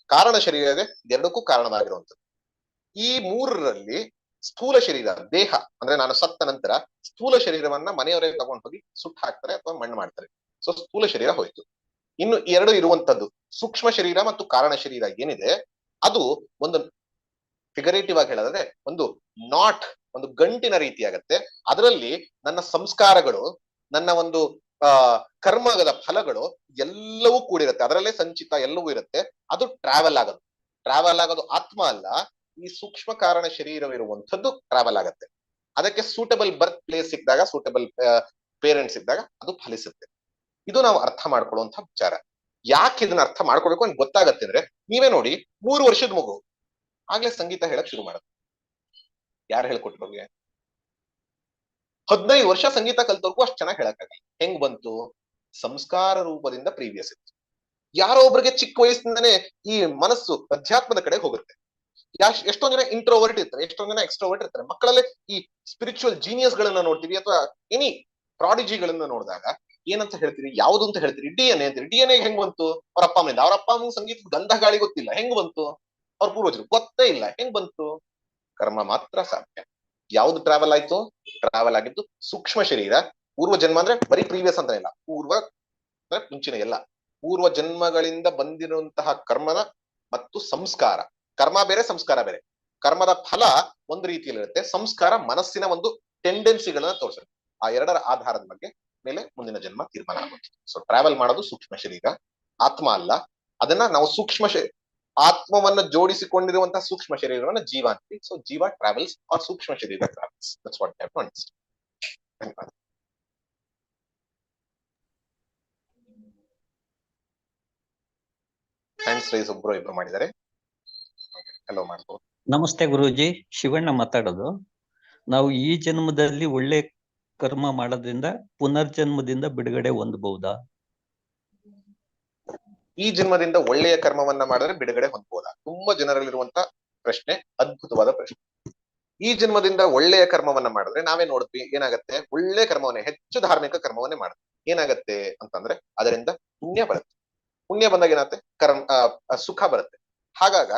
ಕಾರಣ ಶರೀರ ಇದೆ, ಎರಡಕ್ಕೂ ಕಾರಣವಾಗಿರುವಂಥದ್ದು. ಈ ಮೂರರಲ್ಲಿ ಸ್ಥೂಲ ಶರೀರ, ದೇಹ, ಅಂದ್ರೆ ನಾನು ಸತ್ತ ನಂತರ ಸ್ಥೂಲ ಶರೀರವನ್ನ ಮನೆಯವರೇ ತಗೊಂಡು ಹೋಗಿ ಸುಟ್ಟು ಹಾಕ್ತಾರೆ ಅಥವಾ ಮಣ್ಣು ಮಾಡ್ತಾರೆ. ಸೊ ಸ್ಥೂಲ ಶರೀರ ಹೋಯ್ತು. ಇನ್ನು ಎರಡು ಇರುವಂತದ್ದು, ಸೂಕ್ಷ್ಮ ಶರೀರ ಮತ್ತು ಕಾರಣ ಶರೀರ ಏನಿದೆ, ಅದು ಒಂದು ಫಿಗರೇಟಿವ್ ಆಗಿ ಹೇಳಿದ್ರೆ ಒಂದು ನಾಟ್ ಒಂದು ಗಂಟಿನ ರೀತಿ ಆಗತ್ತೆ ಅದರಲ್ಲಿ ನನ್ನ ಸಂಸ್ಕಾರಗಳು, ನನ್ನ ಒಂದು, ಆ ಕರ್ಮಗದ ಫಲಗಳು ಎಲ್ಲವೂ ಕೂಡಿರುತ್ತೆ. ಅದರಲ್ಲೇ ಸಂಚಿತ ಎಲ್ಲವೂ ಇರುತ್ತೆ. ಅದು ಟ್ರಾವೆಲ್ ಆಗೋದು. ಟ್ರಾವೆಲ್ ಆಗೋದು ಆತ್ಮ ಅಲ್ಲ ಈ ಸೂಕ್ಷ್ಮ ಕಾರಣ ಶರೀರವಿರುವಂಥದ್ದು ಟ್ರಾವೆಲ್ ಆಗತ್ತೆ. ಅದಕ್ಕೆ ಸೂಟಬಲ್ ಬರ್ತ್ ಪ್ಲೇಸ್ ಸಿಕ್ಕಿದಾಗ ಸೂಟಬಲ್ ಪೇರೆಂಟ್ಸ್ ಇದ್ದಾಗ ಅದು ಫಲಿಸುತ್ತೆ. ಇದು ನಾವು ಅರ್ಥ ಮಾಡ್ಕೊಳ್ಳುವಂತ ವಿಚಾರ. ಯಾಕೆ ಇದನ್ನ ಅರ್ಥ ಮಾಡ್ಕೊಳ್ಬೇಕು ಅಂತ ಗೊತ್ತಾಗತ್ತೆ ಅಂದ್ರೆ, ನೀವೇ ನೋಡಿ, ಮೂರು ವರ್ಷದ ಮಗು. ಆಗ್ಲೇ ಸಂಗೀತ ಹೇಳಕ್ ಶುರು ಮಾಡುತ್ತೆ. ಯಾರು ಹೇಳ್ಕೊಟ್ರು ಅವ್ರಿಗೆ? ಹದಿನೈದು ವರ್ಷ ಸಂಗೀತ ಕಲ್ತವ್ರಿಗೂ ಅಷ್ಟು ಚೆನ್ನಾಗಿ ಹೇಳಕ್ಕಾಗಲ್ಲ. ಹೆಂಗ್ ಬಂತು? ಸಂಸ್ಕಾರ ರೂಪದಿಂದ ಪ್ರೀವಿಯಸ್ ಇತ್ತು. ಯಾರೋ ಒಬ್ರಿಗೆ ಚಿಕ್ಕ ವಯಸ್ಸಿಂದನೇ ಈ ಮನಸ್ಸು ಅಧ್ಯಾತ್ಮದ ಕಡೆ ಹೋಗುತ್ತೆ. ಎಷ್ಟೊಂದ್ ಜನ ಇಂಟ್ರೋವರ್ಟ್ ಇರ್ತಾರೆ ಎಷ್ಟೊಂದ್ ಜನ ಎಕ್ಸ್ಟ್ರೋವರ್ಟ್ ಇರ್ತಾರೆ. ಮಕ್ಕಳಲ್ಲೇ ಈ ಸ್ಪಿರಿಚುವಲ್ ಜೀನಿಯಸ್ ಗಳನ್ನ ನೋಡ್ತೀವಿ ಅಥವಾ ಎನಿ ಪ್ರಾಡಿಜಿಗಳನ್ನ ನೋಡಿದಾಗ ಏನಂತ ಹೇಳ್ತೀರಿ, ಯಾವ್ದು ಅಂತ ಹೇಳ್ತೀರಿ ಡಿ ಎನ್ ಎ ಅಂತೀರಿ. ಡಿ ಎನ್ ಎ ಹೆಂಗ್ ಬಂತು? ಅವ್ರ ಅಪ್ಪ ಅಮ್ಮನಿಂದ ಅವ್ರ ಅಪ್ಪ ಅಮ್ಮ ಸಂಗೀತ ಗಂಧ ಗಾಳಿ ಗೊತ್ತಿಲ್ಲ. ಹೆಂಗ್ ಬಂತು? ಅವ್ರ ಪೂರ್ವಜರು. ಗೊತ್ತೇ ಇಲ್ಲ. ಹೆಂಗ್ ಬಂತು? ಕರ್ಮ ಮಾತ್ರ ಸಾಧ್ಯ. ಯಾವ್ದು ಟ್ರಾವೆಲ್ ಆಯ್ತು? ಟ್ರಾವೆಲ್ ಆಗಿದ್ದು ಸೂಕ್ಷ್ಮ ಶರೀರ. ಪೂರ್ವ ಜನ್ಮ ಅಂದ್ರೆ ಬರೀ ಪ್ರೀವಿಯಸ್ ಅಂತ ಇಲ್ಲ. ಪೂರ್ವ ಅಂದ್ರೆ ಮುಂಚಿನ ಎಲ್ಲ. ಪೂರ್ವ ಜನ್ಮಗಳಿಂದ ಬಂದಿರುವಂತಹ ಕರ್ಮದ ಮತ್ತು ಸಂಸ್ಕಾರ. ಕರ್ಮ ಬೇರೆ, ಸಂಸ್ಕಾರ ಬೇರೆ. ಕರ್ಮದ ಫಲ ಒಂದು ರೀತಿಯಲ್ಲಿ ಇರುತ್ತೆ ಸಂಸ್ಕಾರ ಮನಸ್ಸಿನ ಒಂದು ಟೆಂಡೆನ್ಸಿಗಳನ್ನ ತೋರಿಸುತ್ತೆ. ಆ ಎರಡರ ಆಧಾರದ ಬಗ್ಗೆ ಮೇಲೆ ಮುಂದಿನ ಜನ್ಮ ತೀರ್ಮಾನ ಆಗುತ್ತೆ. ಸೊ ಟ್ರಾವೆಲ್ ಮಾಡೋದು ಸೂಕ್ಷ್ಮ ಶರೀರ, ಆತ್ಮ ಅಲ್ಲ. ಅದನ್ನ ನಾವು ಸೂಕ್ಷ್ಮ ಆತ್ಮವನ್ನು ಜೋಡಿಸಿಕೊಂಡಿರುವಂತಹ ಸೂಕ್ಷ್ಮ ಶರೀರವನ್ನ ಜೀವ ಅಂತೀವಿ. ಸೊ ಜೀವ travels or sukshma sharira travels that's what ಧನ್ಯವಾದ. ಹ್ಯಾಂಡ್ಸ್ ರೈಸ್ ಒಬ್ರು ಇಬ್ರು ಮಾಡಿದ್ದಾರೆ. ಹಲೋ ಮಾಡ್ಬೋದು ನಮಸ್ತೆ ಗುರುಜಿ. ಶಿವಣ್ಣ ಮಾತಾಡೋದು. ನಾವು ಈ ಜನ್ಮದಲ್ಲಿ ಒಳ್ಳೆ ಕರ್ಮ ಮಾಡೋದ್ರಿಂದ ಪುನರ್ಜನ್ಮದಿಂದ ಬಿಡುಗಡೆ ಹೊಂದಬಹುದಾ? ಈ ಜನ್ಮದಿಂದ ಒಳ್ಳೆಯ ಕರ್ಮವನ್ನ ಮಾಡಿದ್ರೆ ಬಿಡುಗಡೆ ಹೊಂದಬಹುದಾ? ತುಂಬಾ ಜನರಲ್ಲಿರುವಂತ ಪ್ರಶ್ನೆ ಅದ್ಭುತವಾದ ಪ್ರಶ್ನೆ. ಈ ಜನ್ಮದಿಂದ ಒಳ್ಳೆಯ ಕರ್ಮವನ್ನ ಮಾಡಿದ್ರೆ ನಾವೇ ನೋಡ್ತೀವಿ ಏನಾಗತ್ತೆ? ಒಳ್ಳೆ ಕರ್ಮವನ್ನೇ ಹೆಚ್ಚು ಧಾರ್ಮಿಕ ಕರ್ಮವನ್ನೇ ಮಾಡ್ತೀವಿ. ಏನಾಗತ್ತೆ ಅಂತಂದ್ರೆ ಅದರಿಂದ ಪುಣ್ಯ ಬರುತ್ತೆ. ಪುಣ್ಯ ಬಂದಾಗ ಏನಾಗುತ್ತೆ? ಕರ್ಮ ಸುಖ ಬರುತ್ತೆ. ಹಾಗಾಗ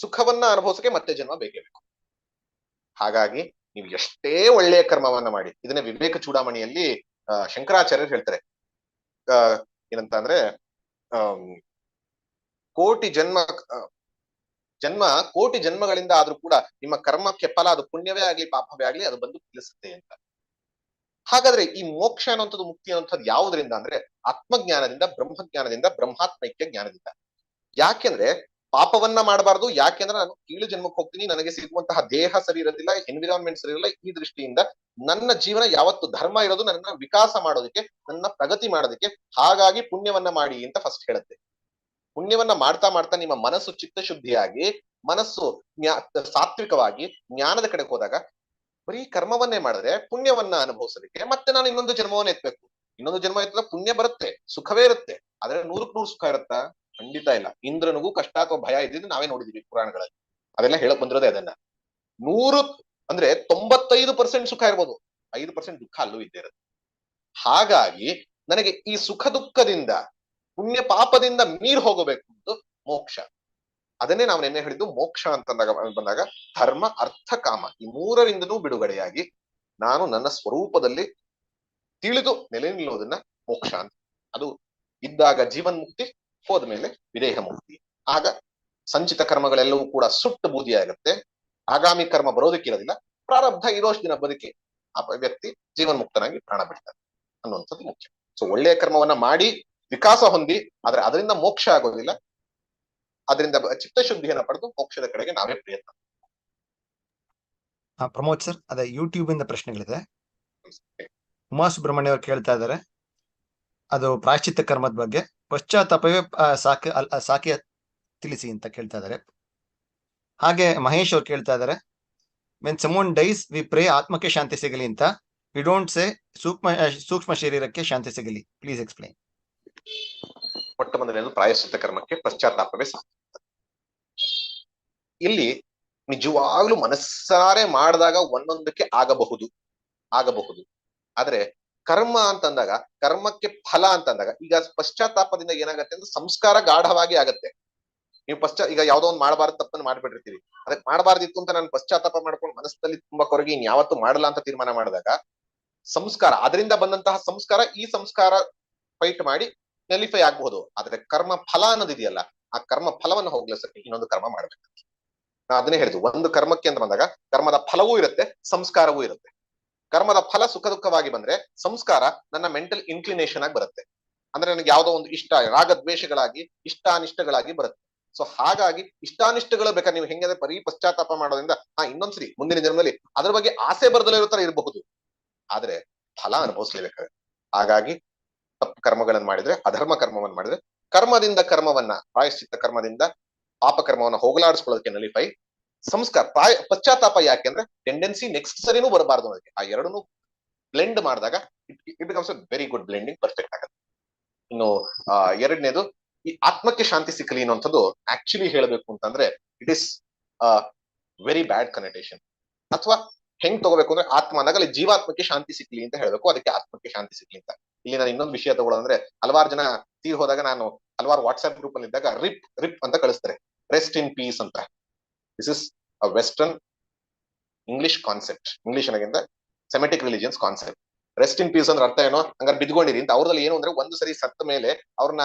ಸುಖವನ್ನ ಅನುಭವಿಸಕ್ಕೆ ಮತ್ತೆ ಜನ್ಮ ಬೇಕೇ ಬೇಕು. ಹಾಗಾಗಿ ನೀವು ಎಷ್ಟೇ ಒಳ್ಳೆಯ ಕರ್ಮವನ್ನ ಮಾಡಿ, ಇದನ್ನ ವಿವೇಕ ಚೂಡಾಮಣಿಯಲ್ಲಿ ಶಂಕರಾಚಾರ್ಯರು ಹೇಳ್ತಾರೆ. ಏನಂತ ಅಂದ್ರೆ ಕೋಟಿ ಜನ್ಮ ಜನ್ಮ ಕೋಟಿ ಜನ್ಮಗಳಿಂದ ಆದ್ರೂ ಕೂಡ ನಿಮ್ಮ ಕರ್ಮಕ್ಕೆ ಫಲ, ಅದು ಪುಣ್ಯವೇ ಆಗ್ಲಿ, ಪಾಪವೇ ಆಗ್ಲಿ, ಅದು ಬಂದು ತಿಳಿಸುತ್ತೆ ಅಂತ. ಹಾಗಾದ್ರೆ ಈ ಮೋಕ್ಷ ಅನ್ನೋಂಥದ್ದು ಮುಕ್ತಿ ಅನ್ನೋಂಥದ್ದು ಯಾವುದರಿಂದ ಅಂದ್ರೆ, ಆತ್ಮಜ್ಞಾನದಿಂದ, ಬ್ರಹ್ಮಜ್ಞಾನದಿಂದ, ಬ್ರಹ್ಮಾತ್ಮೈಕ್ಯ ಜ್ಞಾನದಿಂದ. ಯಾಕೆಂದ್ರೆ ಪಾಪವನ್ನ ಮಾಡಬಾರ್ದು. ಯಾಕೆಂದ್ರೆ ನಾನು ಕೀಳು ಜನ್ಮಕ್ಕೆ ಹೋಗ್ತೀನಿ. ನನಗೆ ಸಿಗುವಂತಹ ದೇಹ ಸರಿ ಇರೋದಿಲ್ಲ ಎನ್ವಿರಾನ್ಮೆಂಟ್ ಸರಿ ಇರಲ್ಲ ಈ ದೃಷ್ಟಿಯಿಂದ ನನ್ನ ಜೀವನ ಯಾವತ್ತು ಧರ್ಮ ಇರೋದು, ನನ್ನ ವಿಕಾಸ ಮಾಡೋದಕ್ಕೆ, ನನ್ನ ಪ್ರಗತಿ ಮಾಡೋದಕ್ಕೆ. ಹಾಗಾಗಿ ಪುಣ್ಯವನ್ನ ಮಾಡಿ ಅಂತ ಫಸ್ಟ್ ಹೇಳುತ್ತೆ. ಪುಣ್ಯವನ್ನ ಮಾಡ್ತಾ ಮಾಡ್ತಾ ನಿಮ್ಮ ಮನಸ್ಸು ಚಿತ್ತ ಶುದ್ಧಿಯಾಗಿ ಮನಸ್ಸು ಸಾತ್ವಿಕವಾಗಿ ಜ್ಞಾನದ ಕಡೆ ಹೋದಾಗ ಬರೀ ಕರ್ಮವನ್ನೇ ಮಾಡಿದ್ರೆ ಪುಣ್ಯವನ್ನ ಅನುಭವಿಸಲಿಕ್ಕೆ ಮತ್ತೆ ನಾನು ಇನ್ನೊಂದು ಜನ್ಮವನ್ನ ಎತ್ಬೇಕು. ಇನ್ನೊಂದು ಜನ್ಮ ಎತ್ತದ ಪುಣ್ಯ ಬರುತ್ತೆ, ಸುಖವೇ ಇರುತ್ತೆ. ಆದ್ರೆ ನೂರಕ್ ನೂರು ಸುಖ ಇರುತ್ತಾ? ಖಂಡಿತ ಇಲ್ಲ. ಇಂದ್ರನಿಗೂ ಕಷ್ಟ ಅಥವಾ ಭಯ ಇದ್ದಿದ್ದು ನಾವೇ ನೋಡಿದೀವಿ ಪುರಾಣಗಳಲ್ಲಿ. ಅದೆಲ್ಲ ಹೇಳಕ್ ಬಂದಿರೋದೇ ಅದನ್ನ. ನೂರು ಅಂದ್ರೆ ತೊಂಬತ್ತೈದು ಪರ್ಸೆಂಟ್ ಸುಖ ಇರ್ಬೋದು. ಐದು ಪರ್ಸೆಂಟ್ ದುಃಖ ಅಲ್ಲೂ ಇದ್ದೇ ಇರುತ್ತೆ. ಹಾಗಾಗಿ ನನಗೆ ಈ ಸುಖ ದುಃಖದಿಂದ, ಪುಣ್ಯ ಪಾಪದಿಂದ ಮೀರ್ ಹೋಗಬೇಕು ಅಂತ ಮೋಕ್ಷ. ಅದನ್ನೇ ನಾವು ನಿನ್ನೆ ಹೇಳಿದ್ದು ಮೋಕ್ಷ ಅಂತಂದಾಗ ಬಂದಾಗ ಧರ್ಮ, ಅರ್ಥ, ಕಾಮ ಈ ಮೂರರಿಂದನೂ ಬಿಡುಗಡೆಯಾಗಿ ನಾನು ನನ್ನ ಸ್ವರೂಪದಲ್ಲಿ ತಿಳಿದು ನೆಲೆ ನಿಲ್ಲೋದನ್ನ ಮೋಕ್ಷ ಅಂತ. ಅದು ಇದ್ದಾಗ ಜೀವನ್ ಮುಕ್ತಿ ಹೋದ್ಮೇಲೆ ವಿದೇಹ ಮುಕ್ತಿ. ಆಗ ಸಂಚಿತ ಕರ್ಮಗಳೆಲ್ಲವೂ ಕೂಡ ಸುಟ್ಟು ಬೂದಿಯಾಗತ್ತೆ. ಆಗಾಮಿ ಕರ್ಮ ಬರೋದಕ್ಕಿರೋದಿಲ್ಲ ಪ್ರಾರಬ್ಧ ಇರೋಷ್ಟು ದಿನ ಬದುಕಿ ಆ ವ್ಯಕ್ತಿ ಜೀವನ್ ಮುಕ್ತನಾಗಿ ಪ್ರಾಣ ಬಿಡ್ತಾನೆ ಅನ್ನುವಂಥದ್ದು ಮುಖ್ಯ. ಸೊ ಒಳ್ಳೆಯ ಕರ್ಮವನ್ನ ಮಾಡಿ ವಿಕಾಸ ಹೊಂದಿ ಆದ್ರೆ ಅದರಿಂದ ಮೋಕ್ಷ ಆಗೋದಿಲ್ಲ. ಅದರಿಂದ ಚಿತ್ತಶುದ್ಧಿಯನ್ನ ಪಡೆದು ಮೋಕ್ಷದ ಕಡೆಗೆ ನಾವೇ ಪ್ರಯತ್ನ ಆ, ಪ್ರಮೋದ್ ಸರ್ ಅದೇ ಯೂಟ್ಯೂಬ್ ಇಂದ ಪ್ರಶ್ನೆಗಳಿದೆ. ಉಮಾ ಸುಬ್ರಹ್ಮಣ್ಯ ಅವರು ಕೇಳ್ತಾ ಇದ್ದಾರೆ. ಅದು ಪ್ರಾಶ್ಚಿತ್ಯ ಕರ್ಮದ ಬಗ್ಗೆ ಪಶ್ಚಾತ್ತಾಪವೇ ಸಾಕಿ ಸಾಕಿ ಅಲ್- ಆ, ಸಾಕೆ ತಿಳಿಸಿ ಅಂತ ಕೇಳ್ತಾ ಇದ್ದಾರೆ. ಹಾಗೆ ಮಹೇಶ್ ಅವ್ರು ಕೇಳ್ತಾ ಇದ್ದಾರೆ when someone dies we pray ಆತ್ಮಕ್ಕೆ ಶಾಂತಿ ಸಿಗಲಿ ಅಂತ. ವಿ ಡೋಂಟ್ ಸೇ ಸೂಕ್ಷ್ಮ ಸೂಕ್ಷ್ಮ ಶರೀರಕ್ಕೆ ಶಾಂತಿ ಸಿಗಲಿ. ಪ್ಲೀಸ್ ಎಕ್ಸ್ಪ್ಲೈನ್ ಮೊಟ್ಟ ಮೊದಲನೇದು ಪ್ರಾಯಶ್ಚಿತ್ತ ಕರ್ಮಕ್ಕೆ ಪಶ್ಚಾತ್ತಾಪವೇ ಸಾಕು. ಇಲ್ಲಿ ನಿಜವಾಗ್ಲೂ ಮನಸ್ಸಾರೆ ಮಾಡಿದಾಗ ಒಂದೊಂದಕ್ಕೆ ಆಗಬಹುದು ಆಗಬಹುದು. ಆದ್ರೆ ಕರ್ಮ ಅಂತಂದಾಗ, ಕರ್ಮಕ್ಕೆ ಫಲ ಅಂತಂದಾಗ, ಈಗ ಪಶ್ಚಾತ್ತಾಪದಿಂದ ಏನಾಗತ್ತೆ ಅಂದ್ರೆ ಸಂಸ್ಕಾರ ಗಾಢವಾಗಿ ಆಗತ್ತೆ. ನೀವು ಪಶ್ಚಾ, ಈಗ ಯಾವ್ದೋ ಒಂದು ಮಾಡಬಾರ್ದು ತಪ್ಪನ್ನು ಮಾಡ್ಬಿಟ್ಟಿರ್ತೀವಿ ಅದಕ್ಕೆ ಮಾಡಬಾರ್ದಿತ್ತು ಅಂತ ನಾನು ಪಶ್ಚಾತ್ತಾಪ ಮಾಡ್ಕೊಂಡು ಮನಸ್ಸಲ್ಲಿ ತುಂಬಾ ಕೊರಗಿ, ಇನ್ ಯಾವತ್ತೂ ಮಾಡಲ್ಲ ಅಂತ ತೀರ್ಮಾನ ಮಾಡಿದಾಗ, ಸಂಸ್ಕಾರ, ಅದರಿಂದ ಬಂದಂತಹ ಸಂಸ್ಕಾರ ಈ ಸಂಸ್ಕಾರ ಫೈಟ್ ಮಾಡಿ ನೆಲಿಫೈ ಆಗ್ಬಹುದು. ಆದ್ರೆ ಕರ್ಮ ಫಲ ಅನ್ನೋದಿದೆಯಲ್ಲ ಆ ಕರ್ಮ ಫಲವನ್ನು ಹೋಗ್ಲಿಸಕ್ಕೆ ಇನ್ನೊಂದು ಕರ್ಮ ಮಾಡ್ಬೇಕು. ನಾ ಅದನ್ನೇ ಹೇಳಿದ್ವು ಒಂದು ಕರ್ಮಕ್ಕೆ ಅಂತ ಬಂದಾಗ, ಕರ್ಮದ ಫಲವೂ ಇರುತ್ತೆ, ಸಂಸ್ಕಾರವೂ ಇರುತ್ತೆ. ಕರ್ಮದ ಫಲ ಸುಖ ದುಃಖವಾಗಿ ಬಂದ್ರೆ ಸಂಸ್ಕಾರ ನನ್ನ ಮೆಂಟಲ್ ಇನ್ಕ್ಲಿನೇಷನ್ ಆಗಿ ಬರುತ್ತೆ. ಅಂದ್ರೆ ನನಗೆ ಯಾವುದೋ ಒಂದು ಇಷ್ಟ, ರಾಗದ್ವೇಷಗಳಾಗಿ, ಇಷ್ಟಾನಿಷ್ಟಗಳಾಗಿ ಬರುತ್ತೆ. ಸೊ ಹಾಗಾಗಿ ಇಷ್ಟಾನಿಷ್ಟಗಳು ಬೇಕಾದ ನೀವು ಹೆಂಗಂದ್ರೆ ಬರೀ ಪಶ್ಚಾತ್ತಾಪ ಮಾಡೋದ್ರಿಂದ, ಹಾ, ಇನ್ನೊಂದ್ಸರಿ ಮುಂದಿನ ಜನ್ಮದಲ್ಲಿ ಅದ್ರ ಬಗ್ಗೆ ಆಸೆ ಬರ್ದಲೇ ಇರೋ ತರ ಇರಬಹುದು. ಆದ್ರೆ ಫಲ ಅನುಭವಿಸ್ಲೇಬೇಕಾಗುತ್ತೆ ಹಾಗಾಗಿ ತಪ್ಪು ಕರ್ಮಗಳನ್ನು ಮಾಡಿದ್ರೆ, ಅಧರ್ಮ ಕರ್ಮವನ್ನು ಮಾಡಿದ್ರೆ ಕರ್ಮದಿಂದ ಕರ್ಮವನ್ನ, ಪ್ರಾಯಶ್ಚಿತ್ತ ಕರ್ಮದಿಂದ ಪಾಪ ಕರ್ಮವನ್ನ ಹೋಗಲಾಡಿಸ್ಕೊಳ್ಳೋದಕ್ಕೆ ನಲಿಫೈ ಸಂಸ್ಕಾರ, ಪಾಯ, ಪಶ್ಚಾತ್ತಾಪ ಯಾಕೆಂದ್ರೆ ಟೆಂಡೆನ್ಸಿ ನೆಕ್ಸ್ಟ್ ಸರಿನೂ ಬರಬಾರ್ದು ಅದಕ್ಕೆ. ಆ ಎರಡನ್ನೂ ಬ್ಲೆಂಡ್ ಮಾಡಿದಾಗ it becomes very good blending perfect ಆಗುತ್ತೆ. ಇನ್ನು ಎರಡನೇದು ಈ ಆತ್ಮಕ್ಕೆ ಶಾಂತಿ ಸಿಕ್ಕಲಿ ಅನ್ನುವಂಥದ್ದು ಆಕ್ಚುಲಿ ಹೇಳಬೇಕು ಅಂತಂದ್ರೆ it is very bad connotation ಅಥವಾ ಹೆಂಗ್ ತಗೋಬೇಕು ಅಂದ್ರೆ ಆತ್ಮ ಅಂದಾಗ ಅಲ್ಲಿ ಜೀವಾತ್ಮಕ್ಕೆ ಶಾಂತಿ ಸಿಕ್ಲಿ ಅಂತ ಹೇಳ್ಬೇಕು, ಅದಕ್ಕೆ ಆತ್ಮಕ್ಕೆ ಶಾಂತಿ ಸಿಕ್ಲಿ ಅಂತ. ಇಲ್ಲಿ ನಾನು ಇನ್ನೊಂದು ವಿಷಯ ತಗೊಳ್ಳೋದಂದ್ರೆ ಹಲವಾರು ಜನ ತೀರ್ ಹೋದಾಗ ನಾನು ಹಲವಾರು ವಾಟ್ಸ್ಆಪ್ ಗ್ರೂಪ್ ಅಲ್ಲಿ ಇದ್ದಾಗ ರಿಪ್ ರಿಪ್ ಅಂತ ಕಳಿಸ್ತಾರೆ. ರೆಸ್ಟ್ ಇನ್ ಪೀಸ್ ಅಂತ. This is a western English concept English ಅನ್ನೋಕ್ಕಿಂತ Semitic religions concept rest in peace ಅಂದ್ರೆ ಅರ್ಥ ಏನೋ, ಹಂಗಾರೆ ಬಿದ್ಕೊಂಡಿರಿ ಅಂತ. ಅವ್ರದಲ್ಲಿ ಏನು ಅಂದ್ರೆ ಒಂದು ಸರಿ ಸತ್ತ ಮೇಲೆ ಅವ್ರನ್ನ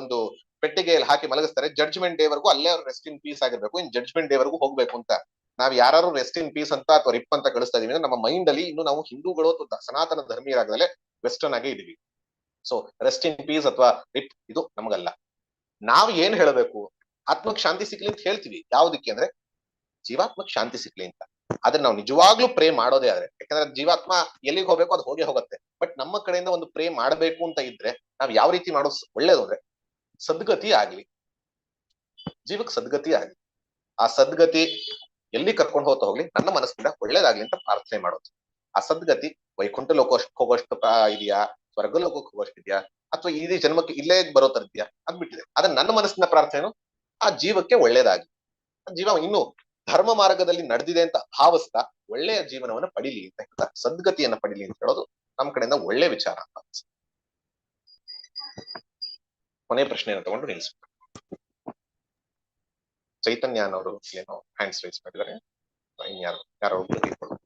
ಒಂದು ಪೆಟ್ಟಿಗೆಯಲ್ಲಿ ಹಾಕಿ ಮಲಗಿಸ್ತಾರೆ. ಜಡ್ಜ್ಮೆಂಟ್ ಡೇ ವರೆಗೂ ಅಲ್ಲೇ ಅವ್ರು ರೆಸ್ಟ್ ಇನ್ ಪೀಸ್ ಆಗಿರ್ಬೇಕು. ಇನ್ ಜಡ್ಜ್ಮೆಂಟ್ ಡೇ ವರೆಗೂ ಹೋಗ್ಬೇಕು ಅಂತ. ನಾವ್ ಯಾರು ರೆಸ್ಟ್ ಇನ್ ಪೀಸ್ ಅಂತ ಅಥವಾ ರಿಪ್ ಅಂತ ಕಳಿಸ್ತಾ ಇದೀವಿ ಅಂದ್ರೆ ನಮ್ಮ ಮೈಂಡ್ ಅಲ್ಲಿ ಇನ್ನು ನಾವು ಹಿಂದೂಗಳು ಅಥವಾ ಸನಾತನ ಧರ್ಮೀಯರಾಗದಲ್ಲೇ ವೆಸ್ಟರ್ನ್ ಆಗೇ ಇದೀವಿ. So rest in peace or RIP ಇದು ನಮಗಲ್ಲ. ನಾವ್ ಏನ್ ಹೇಳಬೇಕು? ಆತ್ಮಕ್ ಶಾಂತಿ ಸಿಗ್ಲಿ ಅಂತ ಹೇಳ್ತೀವಿ. ಯಾವ್ದಕ್ಕೆ ಅಂದ್ರೆ ಜೀವಾತ್ಮಕ್ ಶಾಂತಿ ಸಿಗ್ಲಿ ಅಂತ. ಆದ್ರೆ ನಾವು ನಿಜವಾಗ್ಲೂ ಪ್ರೇ ಮಾಡೋದೇ ಆದ್ರೆ, ಯಾಕಂದ್ರೆ ಜೀವಾತ್ಮ ಎಲ್ಲಿಗೆ ಹೋಗ್ಬೇಕು ಅದು ಹೋಗಿ ಹೋಗುತ್ತೆ. ಬಟ್ ನಮ್ಮ ಕಡೆಯಿಂದ ಒಂದು ಪ್ರೇ ಮಾಡಬೇಕು ಅಂತ ಇದ್ರೆ ನಾವ್ ಯಾವ ರೀತಿ ಮಾಡೋದು ಒಳ್ಳೇದು ಅಂದ್ರೆ ಸದ್ಗತಿ ಆಗ್ಲಿ ಜೀವಕ್ಕೆ ಸದ್ಗತಿ ಆಗ್ಲಿ. ಆ ಸದ್ಗತಿ ಎಲ್ಲಿ ಕರ್ಕೊಂಡು ಹೋಗ್ತಾ ಹೋಗ್ಲಿ, ನನ್ನ ಮನಸ್ಸಿಂದ ಒಳ್ಳೇದಾಗ್ಲಿ ಅಂತ ಪ್ರಾರ್ಥನೆ ಮಾಡೋದು. ಆ ಸದ್ಗತಿ ವೈಕುಂಠ ಲೋಕ ಹೋಗೋಷ್ಟು ಇದೆಯಾ? ಸ್ವರ್ಗ ಲೋಕಕ್ಕೆ ಹೋಗೋಷ್ಟು ಇದೆಯಾ? ಅಥವಾ ಇಡೀ ಜನ್ಮಕ್ಕೆ ಇಲ್ಲೇ ಬರೋ ತರ ಇದೆಯಾ ಅದ್ ಬಿಟ್ಟಿದೆ. ಅದ್ರ ನನ್ನ ಮನಸ್ಸಿನ ಪ್ರಾರ್ಥನೆ ಆ ಜೀವಕ್ಕೆ ಒಳ್ಳೇದಾಗ್ಲಿ. ಜೀವ ಇನ್ನು ಧರ್ಮ ಮಾರ್ಗದಲ್ಲಿ ನಡೆದಿದೆ ಅಂತ ಭಾವಿಸ್ತಾ ಒಳ್ಳೆಯ ಜೀವನವನ್ನ ಪಡಿಲಿ ಅಂತ ಹೇಳ್ತಾ ಸದ್ಗತಿಯನ್ನ ಪಡಿಲಿ ಅಂತ ಹೇಳೋದು ನಮ್ ಕಡೆಯಿಂದ ಒಳ್ಳೆ ವಿಚಾರ ಅಂತ. ಕೊನೆ ಪ್ರಶ್ನೆಯನ್ನು ತಗೊಂಡು ನಿಲ್ಸ್ಬೇಕು ಚೈತನ್ಯ ಅನ್ನೋರು ಏನೋ ಹ್ಯಾಂಡ್ಸ್ ರೈಸ್ ಮಾಡಿದ್ದಾರೆ. ಇನ್ಯಾರು ಯಾರೋ ಒಬ್ರು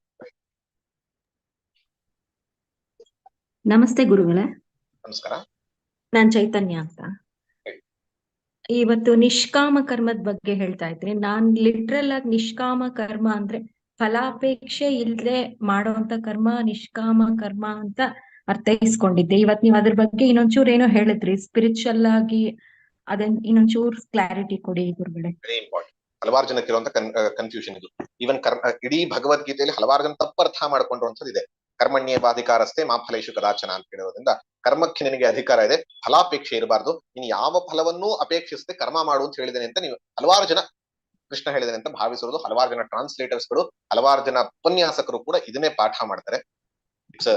ನಮಸ್ತೆ ಗುರುಗಳೇ. ನಮಸ್ಕಾರ. ನಾನ್ ಚೈತನ್ಯ ಅಂತ. ಇವತ್ತು ನಿಷ್ಕಾಮ ಕರ್ಮದ ಬಗ್ಗೆ ಹೇಳ್ತಾ ಇದ್ರಿ, ನಾನ್ ಲಿಟ್ರಲ್ ಆಗಿ ನಿಷ್ಕಾಮ ಕರ್ಮ ಅಂದ್ರೆ ಫಲಾಪೇಕ್ಷೆ ಇಲ್ದೆ ಮಾಡುವಂತ ಕರ್ಮ, ನಿಷ್ಕಾಮ ಕರ್ಮ ಅಂತ ಅರ್ಥೈಸ್ಕೊಂಡಿದ್ದೆ. ಇವತ್ ನೀವ್ ಅದ್ರ ಬಗ್ಗೆ ಇನ್ನೊಂಚೂರ್ ಏನೋ ಹೇಳಿದ್ರಿ ಸ್ಪಿರಿಚುವಲ್ ಆಗಿ ಅದನ್ ಇನ್ನೊಂಚೂರ್ ಕ್ಲಾರಿಟಿ ಕೊಡಿ ಗುರುಗಳೇ. ಹಲವಾರು ಜನಕ್ಕೆ ಇರುವಂತ ಕನ್ಫ್ಯೂಷನ್ ಇದು. ಈವನ್ ಕರ್ ಇಡೀ ಭಗವದ್ಗೀತೆಯಲ್ಲಿ ಹಲವಾರು ಜನ ತಪ್ಪರ್ಥ ಮಾಡ್ಕೊಂಡಿರುವಂತದ್ದು ಇದೆ ಕರ್ಮಣ್ಯೇ ಬಾಧಿಕಾರಸ್ಥೆ, ಮಾ ಫಲೇಶು ಕದಾಚನ ಅಂತ ಹೇಳಿರೋದ್ರಿಂದ ಕರ್ಮಕ್ಕೆ ನಿನಗೆ ಅಧಿಕಾರ ಇದೆ, ಫಲಾಪೇಕ್ಷೆ ಇರಬಾರ್ದು ನೀನು ಯಾವ ಫಲವನ್ನೂ ಅಪೇಕ್ಷಿಸದೆ ಕರ್ಮ ಮಾಡು ಅಂತ ಹೇಳಿದ್ದೇನೆ ಅಂತ ನೀವು ಹಲವಾರು ಜನ ಕೃಷ್ಣ ಹೇಳಿದನೆ ಅಂತ ಭಾವಿಸಿರೋದು ಹಲವಾರು ಜನ ಟ್ರಾನ್ಸ್ಲೇಟರ್ಸ್ಗಳು, ಹಲವಾರು ಜನ ಉಪನ್ಯಾಸಕರು ಕೂಡ ಇದನ್ನೇ ಪಾಠ ಮಾಡ್ತಾರೆ. It's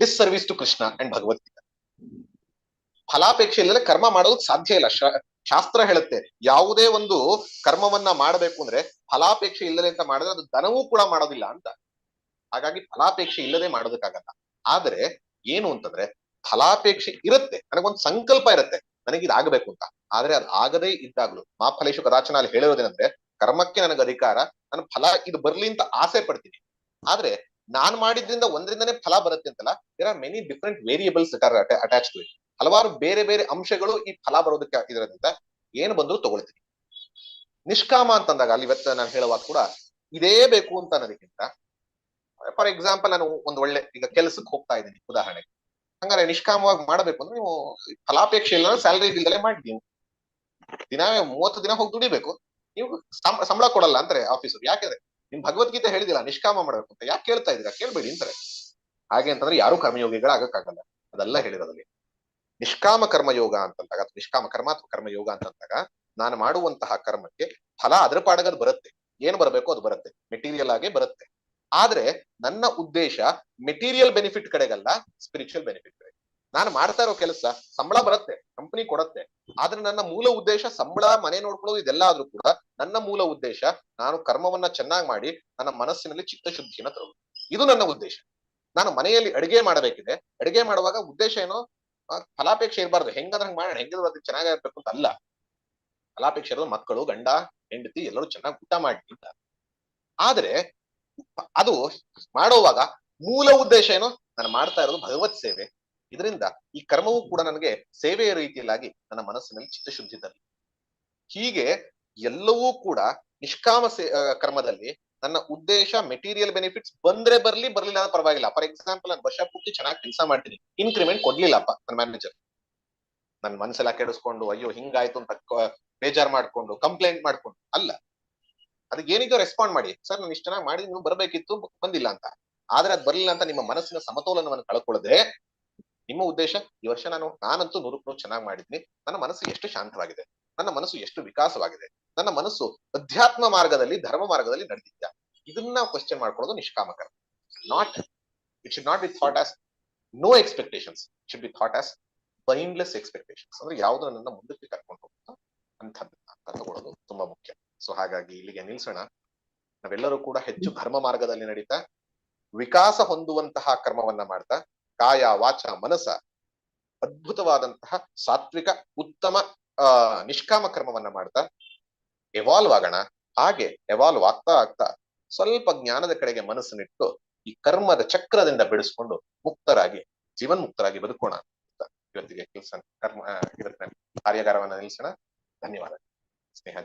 disservice to Krishna and Bhagavad Gita ಫಲಾಪೇಕ್ಷೆ ಇಲ್ಲದೆ ಕರ್ಮ ಮಾಡೋದು ಸಾಧ್ಯ ಇಲ್ಲ. ಶಾಸ್ತ್ರ ಹೇಳುತ್ತೆ, ಯಾವುದೇ ಒಂದು ಕರ್ಮವನ್ನ ಮಾಡಬೇಕು ಅಂದ್ರೆ ಫಲಾಪೇಕ್ಷೆ ಇಲ್ಲದೆ ಅಂತ ಮಾಡಿದ್ರೆ ಅದು ದನವೂ ಕೂಡ ಮಾಡೋದಿಲ್ಲ ಅಂತ. ಹಾಗಾಗಿ ಫಲಾಪೇಕ್ಷೆ ಇಲ್ಲದೆ ಮಾಡೋದಕ್ಕಾಗಲ್ಲ. ಆದ್ರೆ ಏನು ಅಂತಂದ್ರೆ ಫಲಾಪೇಕ್ಷೆ ಇರುತ್ತೆ. ನನಗೊಂದು ಸಂಕಲ್ಪ ಇರುತ್ತೆ. ನನಗೆ ಇದಾಗಬೇಕು ಅಂತ. ಆದ್ರೆ ಅದು ಆಗದೇ ಇದ್ದಾಗ್ಲೂ ಮಾ ಫಲೇಶು ಕದಾಚನ ಅಲ್ಲಿ ಹೇಳಿರೋದೇನಂದ್ರೆ ಕರ್ಮಕ್ಕೆ ನನಗೆ ಅಧಿಕಾರ ನನ್ನ ಫಲ ಇದು ಬರ್ಲಿ ಅಂತ ಆಸೆ ಪಡ್ತೀನಿ. ಆದ್ರೆ ನಾನ್ ಮಾಡಿದ್ರಿಂದ ಒಂದರಿಂದನೇ ಫಲ ಬರುತ್ತೆ ಅಂತಲ್ಲ there are many different variables attach to it ಹಲವಾರು ಬೇರೆ ಬೇರೆ ಅಂಶಗಳು ಈ ಫಲ ಬರೋದಕ್ಕೆ ಇದರಿಂದ ಏನು ಬಂದ್ರು ತಗೊಳ್ತೀನಿ. ನಿಷ್ಕಾಮ ಅಂತಂದಾಗ ಅಲ್ಲಿ ಇವತ್ತು ನಾನು ಹೇಳುವಾಗ ಕೂಡ ಇದೇ ಬೇಕು ಅಂತ ಅನ್ನೋದಕ್ಕಿಂತ ಫಾರ್ ಎಕ್ಸಾಂಪಲ್ ನಾನು ಒಂದು ಒಳ್ಳೆ ಈಗ ಕೆಲಸಕ್ಕೆ ಹೋಗ್ತಾ ಇದ್ದೀನಿ, ಉದಾಹರಣೆಗೆ. ಹಂಗಾರೆ ನಿಷ್ಕಾಮವಾಗಿ ಮಾಡಬೇಕು ಅಂದ್ರೆ ನೀವು ಫಲಾಪೇಕ್ಷೆ ಇಲ್ಲ ಸ್ಯಾಲರಿ ಇಲ್ದಲೆ ಮಾಡಿ ನೀವು ದಿನ ಮೂವತ್ತು ದಿನ ಹೋಗಿ ದುಡಿಬೇಕು. ನೀವು ಸಂಬಳ ಕೊಡಲ್ಲ ಅಂತಾರೆ ಆಫೀಸರ್ ಯಾಕೆಂದ್ರೆ ನಿಮ್ ಭಗವದ್ಗೀತೆ ಹೇಳಿದಿಲ್ಲ ನಿಷ್ಕಾಮ ಮಾಡ್ಬೇಕು ಅಂತ. ಯಾಕೆ ಕೇಳ್ತಾ ಇದೀರಾ ಕೇಳ್ಬೇಡಿ ಅಂತಾರೆ. ಹಾಗೆ ಅಂತಂದ್ರೆ ಯಾರು ಕರ್ಮಯೋಗಿಗಳಾಗಕ್ಕಾಗಲ್ಲ ಅದೆಲ್ಲ ಹೇಳಿರೋದಲ್ಲಿ ನಿಷ್ಕಾಮ ಕರ್ಮಯೋಗ ಅಂತಂದಾಗ, ಅಥವಾ ನಿಷ್ಕಾಮ ಕರ್ಮ ಅಥವಾ ಕರ್ಮಯೋಗ ಅಂತಂದಾಗ, ನಾನು ಮಾಡುವಂತಹ ಕರ್ಮಕ್ಕೆ ಫಲ ಅದ್ರ ಪಾಡಗದ್ ಬರುತ್ತೆ. ಏನ್ ಬರಬೇಕು ಅದು ಬರುತ್ತೆ. ಮೆಟೀರಿಯಲ್ ಆಗೇ ಬರುತ್ತೆ. ಆದ್ರೆ ನನ್ನ ಉದ್ದೇಶ ಮೆಟೀರಿಯಲ್ ಬೆನಿಫಿಟ್ ಕಡೆಗಲ್ಲ ಸ್ಪಿರಿಚುವಲ್ ಬೆನಿಫಿಟ್ ಕಡೆ. ನಾನು ಮಾಡ್ತಾ ಇರೋ ಕೆಲಸ ಸಂಬಳ ಬರುತ್ತೆ ಕಂಪನಿ ಕೊಡತ್ತೆ. ಆದ್ರೆ ನನ್ನ ಮೂಲ ಉದ್ದೇಶ ಸಂಬಳ, ಮನೆ ನೋಡ್ಕೊಳ್ಳೋದು ಇದೆಲ್ಲ ಆದ್ರೂ ಕೂಡ ನನ್ನ ಮೂಲ ಉದ್ದೇಶ ನಾನು ಕರ್ಮವನ್ನ ಚೆನ್ನಾಗಿ ಮಾಡಿ ನನ್ನ ಮನಸ್ಸಿನಲ್ಲಿ ಚಿತ್ತಶುದ್ಧಿಯನ್ನ ತರೋದು. ಇದು ನನ್ನ ಉದ್ದೇಶ. ನಾನು ಮನೆಯಲ್ಲಿ ಅಡಿಗೆ ಮಾಡಬೇಕಿದೆ. ಅಡಿಗೆ ಮಾಡುವಾಗ ಉದ್ದೇಶ ಏನು? ಫಲಾಪೇಕ್ಷೆ ಇರಬಾರ್ದು. ಹೆಂಗಂದ್ರೆ ಹಂಗೆ ಮಾಡೋಣ, ಹೆಂಗಿದ್ರು ಅದು ಚೆನ್ನಾಗಿರ್ಬೇಕು ಅಂತ ಅಲ್ಲ. ಫಲಾಪೇಕ್ಷೆ ಇರೋದು ಮಕ್ಕಳು, ಗಂಡ, ಹೆಂಡತಿ ಎಲ್ಲರೂ ಚೆನ್ನಾಗಿ ಊಟ ಮಾಡಿ ಆದ್ರೆ ಅದು ಮಾಡುವಾಗ ಮೂಲ ಉದ್ದೇಶ ಏನು? ನಾನು ಮಾಡ್ತಾ ಇರೋದು ಭಗವತ್ ಸೇವೆ. ಇದರಿಂದ ಈ ಕರ್ಮವೂ ಕೂಡ ನನಗೆ ಸೇವೆಯ ರೀತಿಯಲ್ಲಾಗಿ ನನ್ನ ಮನಸ್ಸಿನಲ್ಲಿ ಚಿತ್ತಶುದ್ಧಿ ತರಲಿ. ಹೀಗೆ ಎಲ್ಲವೂ ಕೂಡ ನಿಷ್ಕಾಮ ಸೇ ಕರ್ಮದಲ್ಲಿ ನನ್ನ ಉದ್ದೇಶ ಮೆಟೀರಿಯಲ್ ಬೆನಿಫಿಟ್ಸ್ ಬಂದ್ರೆ ಬರ್ಲಿ, ಬರ್ಲಿಲ್ಲ ಅಂದ್ರೆ ಪರವಾಗಿಲ್ಲ. ಫಾರ್ ಎಕ್ಸಾಂಪಲ್ ನಾನು ವರ್ಷ ಪೂರ್ತಿ ಚೆನ್ನಾಗಿ ಕೆಲಸ ಮಾಡ್ತೀನಿ. ಇನ್ಕ್ರಿಮೆಂಟ್ ಕೊಡ್ಲಿಲ್ಲಪ್ಪ ನನ್ನ ಮ್ಯಾನೇಜರ್ ನನ್ನ ಮನಸ್ಸೆಲ್ಲ ಕೆಡಿಸ್ಕೊಂಡು, ಅಯ್ಯೋ, ಹಿಂಗಾಯ್ತು ಅಂತ ಬೇಜಾರ್ ಮಾಡ್ಕೊಂಡು ಕಂಪ್ಲೇಂಟ್ ಮಾಡ್ಕೊಂಡು. ಅಲ್ಲ ಅದಕ್ಕೆ ಏನಿದೋ ರೆಸ್ಪಾಂಡ್ ಮಾಡಿ. ಸರ್, ನಾನು ಇಷ್ಟು ಚೆನ್ನಾಗಿ ಮಾಡಿ ನೀವು ಬರಬೇಕಿತ್ತು, ಬಂದಿಲ್ಲ ಅಂತ. ಆದ್ರೆ ಅದು ಬರಲಿಲ್ಲ ಅಂತ ನಿಮ್ಮ ಮನಸ್ಸಿನ ಸಮತೋಲನವನ್ನು ಕಳ್ಕೊಳ್ಳದೆ, ನಿಮ್ಮ ಉದ್ದೇಶ, ಈ ವರ್ಷ ನಾನು, ನಾನಂತೂ ನೂರು ನೂರು ಚೆನ್ನಾಗಿ ಮಾಡಿದ್ನಿ. ನನ್ನ ಮನಸ್ಸು ಎಷ್ಟು ಶಾಂತವಾಗಿದೆ. ನನ್ನ ಮನಸ್ಸು ಎಷ್ಟು ವಿಕಾಸವಾಗಿದೆ. ನನ್ನ ಮನಸ್ಸು ಅಧ್ಯಾತ್ಮ ಮಾರ್ಗದಲ್ಲಿ, ಧರ್ಮ ಮಾರ್ಗದಲ್ಲಿ ನಡೆದಿದ್ದ ಇದನ್ನ ಕ್ವಶನ್ ಮಾಡ್ಕೊಳ್ಳೋದು ನಿಷ್ಕಾಮಕರ. Not it should not be thought as no expectations should be thought as bindless expectations ಅಂದ್ರೆ ಯಾವ್ದು ನನ್ನ ಮುಂದಕ್ಕೆ ಕರ್ಕೊಂಡು ಹೋಗುತ್ತೋ ಅಂಥದ್ದನ್ನ ಅಂತ ತಗೊಳ್ಳೋದು ತುಂಬಾ ಮುಖ್ಯ. ಸೊ ಹಾಗಾಗಿ ಇಲ್ಲಿಗೆ ನಿಲ್ಸೋಣ. ನಾವೆಲ್ಲರೂ ಕೂಡ ಹೆಚ್ಚು ಧರ್ಮ ಮಾರ್ಗದಲ್ಲಿ ನಡೀತಾ, ವಿಕಾಸ ಹೊಂದುವಂತಹ ಕರ್ಮವನ್ನ ಮಾಡ್ತಾ, ಕಾಯ, ವಾಚ, ಮನಸ ಅದ್ಭುತವಾದಂತಹ ಸಾತ್ವಿಕ, ಉತ್ತಮ, ಆ, ನಿಷ್ಕಾಮ ಕರ್ಮವನ್ನ ಮಾಡ್ತಾ ಎವಾಲ್ವ್ ಆಗೋಣ. ಹಾಗೆ ಎವಾಲ್ವ್ ಆಗ್ತಾ ಆಗ್ತಾ ಸ್ವಲ್ಪ ಜ್ಞಾನದ ಕಡೆಗೆ ಮನಸ್ಸನ್ನಿಟ್ಟು ಈ ಕರ್ಮದ ಚಕ್ರದಿಂದ ಬೆಳೆಸ್ಕೊಂಡು ಮುಕ್ತರಾಗಿ, ಜೀವನ್ ಮುಕ್ತರಾಗಿ ಬದುಕೋಣ ಅಂತ ಇವತ್ತಿಗೆ ಕೆಲಸ ಕರ್ಮ ಕಾರ್ಯಾಗಾರವನ್ನ ನಿಲ್ಲಿಸೋಣ ಧನ್ಯವಾದ ಸ್ನೇಹ